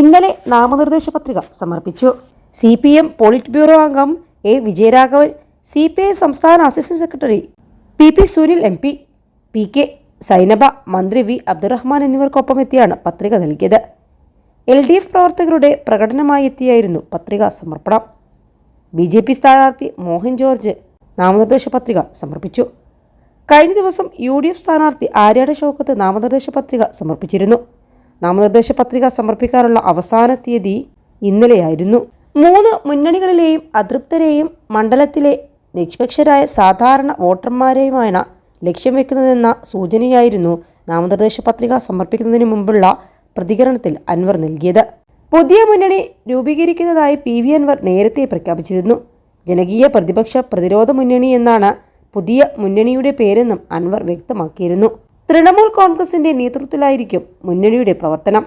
ഇന്നലെ നാമനിർദ്ദേശ പത്രിക സമർപ്പിച്ചു. C P M polit bureau അംഗം A Vijayaraghavan C P I സംസ്ഥാന assistant secretary P P Sunil M P P K Sainaba മന്ത്രി വി അബ്ദുറഹ്മാൻ എന്നിവർക്കൊപ്പം എത്തിയാണ് പത്രിക നൽകിയത്. എൽ ഡി എഫ് പ്രവർത്തകരുടെ പ്രകടനമായി എത്തിയായിരുന്നു പത്രിക സമർപ്പണം. ബി ജെ പി സ്ഥാനാർത്ഥി മോഹൻ ജോർജ് നാമനിർദ്ദേശ പത്രിക സമർപ്പിച്ചു. കഴിഞ്ഞ ദിവസം യു ഡി എഫ് സ്ഥാനാർത്ഥി ആര്യാട ഷൗക്കത്ത് നാമനിർദ്ദേശ പത്രിക സമർപ്പിച്ചിരുന്നു. നാമനിർദ്ദേശ പത്രിക സമർപ്പിക്കാനുള്ള അവസാന തീയതി ഇന്നലെയായിരുന്നു. മൂന്ന് മുന്നണികളിലെയും അതൃപ്തരെയും മണ്ഡലത്തിലെ നിഷ്പക്ഷരായ സാധാരണ വോട്ടർമാരെയുമാണ് ലക്ഷ്യം വെക്കുന്നതെന്ന സൂചനയായിരുന്നു നാമനിർദ്ദേശ പത്രിക സമർപ്പിക്കുന്നതിന് മുമ്പുള്ള പ്രതികരണത്തിൽ അൻവർ നൽകിയത്. പുതിയ മുന്നണി രൂപീകരിക്കുന്നതായി പി വി അൻവർ നേരത്തെ പ്രഖ്യാപിച്ചിരുന്നു. ജനകീയ പ്രതിപക്ഷ പ്രതിരോധ മുന്നണി എന്നാണ് പുതിയ മുന്നണിയുടെ പേരെന്നും അൻവർ വ്യക്തമാക്കിയിരുന്നു. തൃണമൂൽ കോൺഗ്രസിന്റെ നേതൃത്വത്തിലായിരിക്കും മുന്നണിയുടെ പ്രവർത്തനം.